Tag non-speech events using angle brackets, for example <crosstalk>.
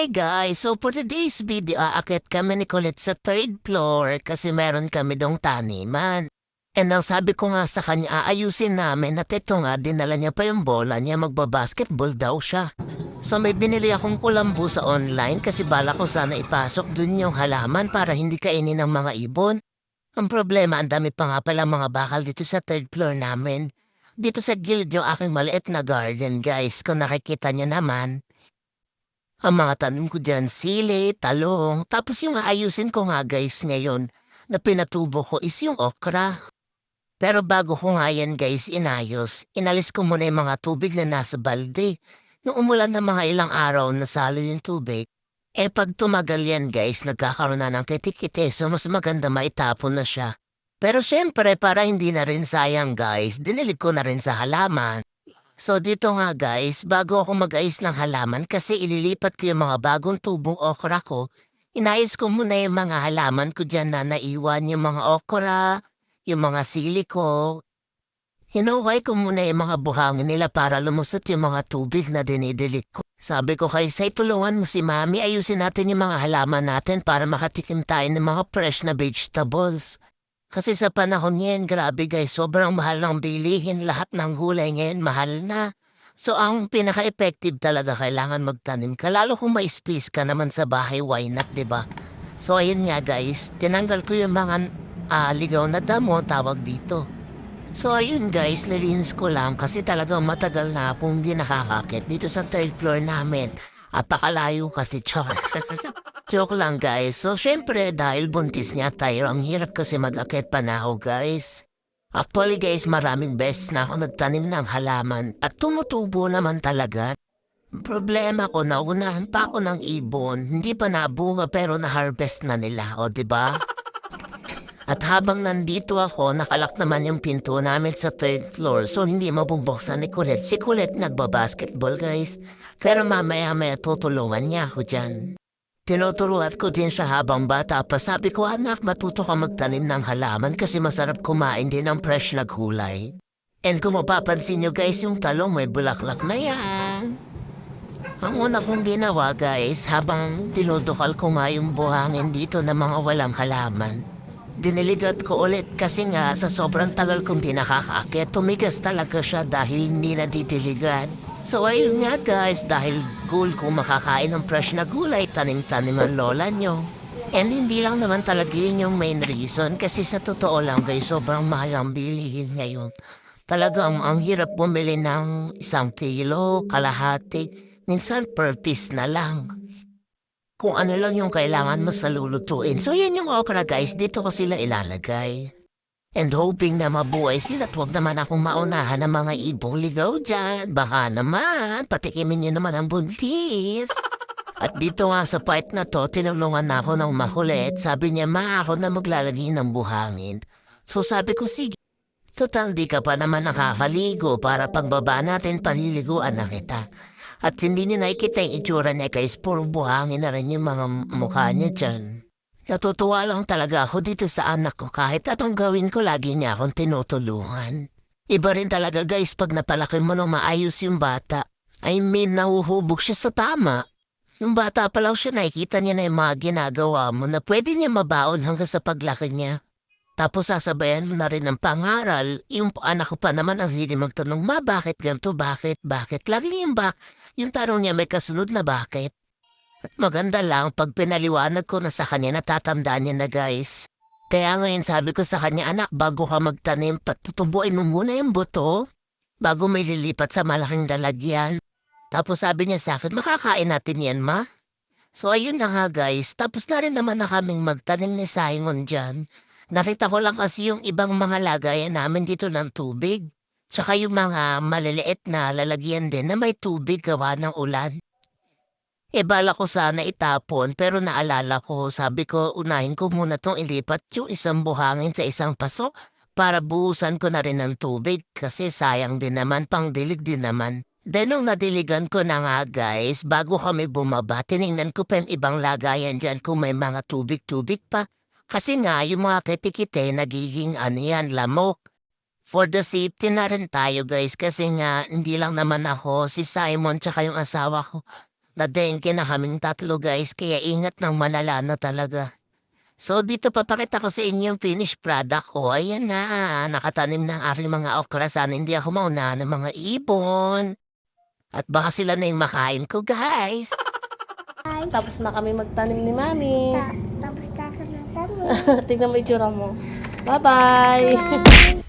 Hey guys, so for today's video, aakit kami ni Colette sa third floor kasi meron kami dong taniman. And ang sabi ko nga sa kanya, aayusin namin at ito nga, dinala niya pa yung bola niya, magbabasketball daw siya. So may binili akong kulambu sa online kasi bala ko sana ipasok dun yung halaman para hindi kainin ng mga ibon. Ang problema, ang dami pa nga pala mga bakal dito sa third floor namin. Dito sa guild yung aking maliit na garden guys, kung nakikita niyo naman. Ang mga tanim ko dyan, sili, talong, tapos yung aayusin ko nga guys ngayon na pinatubo ko is yung okra. Pero bago ko nga yan guys inayos, inalis ko muna yung mga tubig na nasa balde. Nung umulan na mga ilang araw nasalo yung tubig, eh pag tumagal yan guys, nagkakaroon na ng kitikite so mas maganda maitapon na siya. Pero syempre para hindi na rin sayang guys, dinilip ko na rin sa halaman. So dito nga guys, bago ako mag-ayos ng halaman kasi ililipat ko yung mga bagong tubong okra ko, inayos ko muna yung mga halaman ko dyan na naiwan yung mga okra, yung mga sili ko. Hinukay ko muna yung mga buhangin nila para lumusot yung mga tubig na dinidilit ko. Sabi ko kay Say, tulungan mo si Mami, ayusin natin yung mga halaman natin para makatikim tayo ng mga fresh na vegetables. Kasi sa panahon ngayon, grabe guys, sobrang mahal ng bilihin. Lahat ng gulay ngayon, mahal na. So, ang pinaka-effective talaga kailangan magtanim ka. Lalo kung may space ka naman sa bahay, why not, ba? So, ayun nga guys, tinanggal ko yung mga ah, ligaw na damo, tawag dito. So, ayun guys, nilinis ko lang kasi talagang matagal na akong hindi nakakakit dito sa third floor namin. Apakalayo kasi, <laughs> char. Joke lang guys. So syempre dahil buntis niya tayo, ang hirap kasi mag-akit pa na ako guys. Actually guys, maraming beses na ako nagtanim ng halaman at tumutubo naman talaga. Problema ko, naunahan pa ako ng ibon, hindi pa nabunga pero na-harvest na nila, o ba? Diba? <laughs> At habang nandito ako, nakalak naman yung pinto namin sa third floor so hindi mabubuksan ni Colette. Si Colette nagbabasketball guys, pero mamaya-maya tutulungan niya ako dyan. Tinuturuan ko din sa habang bata pa sabi ko anak matuto ka magtanim ng halaman kasi masarap kumain din ng fresh na gulay. And kung mapapansin nyo guys yung talong may bulaklak na yan. Ang una kong ginawa guys habang tinudukal ko nga yung buhangin dito ng mga walang halaman. Diniligat ko ulit kasi nga sa sobrang tagal kong di nakakaakit, tumigas talaga siya dahil hindi na didiligan. So ayun nga guys, dahil cool kung makakain ng fresh na gulay, tanim-tanim ang lola nyo. And hindi lang naman talaga yun yung main reason kasi sa totoo lang guys, sobrang mahal ang bilihin ngayon. Talagang ang hirap bumili ng isang kilo, kalahati, minsan per piece na lang. Kung ano lang yung kailangan mo sa lulutuin. So yan yung okra guys, dito ko sila ilalagay. And hoping na mabuhay sila at huwag naman akong maunahan ng mga ibong ligaw dyan. Baka naman, patikimin niyo naman ang buntis. At dito nga sa part na to, tinulungan na ako ng makulit. Sabi niya, ma, ako na maglalagay ng buhangin. So sabi ko, sige. Total, di ka pa naman nakakaligo para pagbaba natin paliliguan na kita. At hindi niya nakikita yung itsura niya guys, puro buhangin na rin yung mga mukha niya dyan. Natutuwa lang talaga ako dito sa anak ko kahit anong gawin ko lagi niya akong tinutulungan. Iba rin talaga guys pag napalaki mo nung maayos yung bata. I mean, nahuhubog siya sa tama. Yung bata pa lang siya nakikita niya na yung mga ginagawa mo na pwede niya mabaon hanggang sa paglaki niya. Tapos sasabayan mo na rin ng pangaral, yung anak ko pa naman ang hindi magtanong, ma bakit ganito, bakit, bakit? Lagi yung bak, yung tanong niya may kasunod na bakit. Maganda lang pag pinaliwanag ko na sa kanya natatandaan niya na guys. Kaya ngayon sabi ko sa kanya, anak, bago ka magtanim, patutubuin mo muna yung buto bago may lilipat sa malaking dalagyan. Tapos sabi niya sa akin, makakain natin yan, ma? So ayun na nga guys, tapos na rin naman na kaming magtanim ni Simon dyan. Nakita ko lang kasi yung ibang mga lagayan namin dito ng tubig. Tsaka yung mga maliliit na lalagyan din na may tubig gawa ng ulan. E bala ko sana itapon pero naalala ko sabi ko unahin ko muna tong ilipat yung isang buhangin sa isang paso para buhusan ko na rin ng tubig kasi sayang din naman pang dilig din naman. Then nung nadiligan ko na nga guys, bago kami bumaba, tiningnan ko pa yung ibang lagayan dyan kung may mga tubig-tubig pa. Kasi nga yung mga kipikite nagiging ano yan, lamok. For the safety na rin tayo guys kasi nga hindi lang naman ako, si Simon tsaka yung asawa ko Nadengke na kaming tatlo guys, kaya ingat ng malala na talaga. So dito papakita ko sa inyo yung finished product ko. Ayan na, nakatanim na ang aking mga okra. Sana hindi ako mauna ng mga ibon. At baka sila na yung makain ko guys. Tapos na kami magtanim ni Mami. Ta- tapos na ako na tayo. <laughs> Tingnan mo itsura mo. Bye-bye! Bye.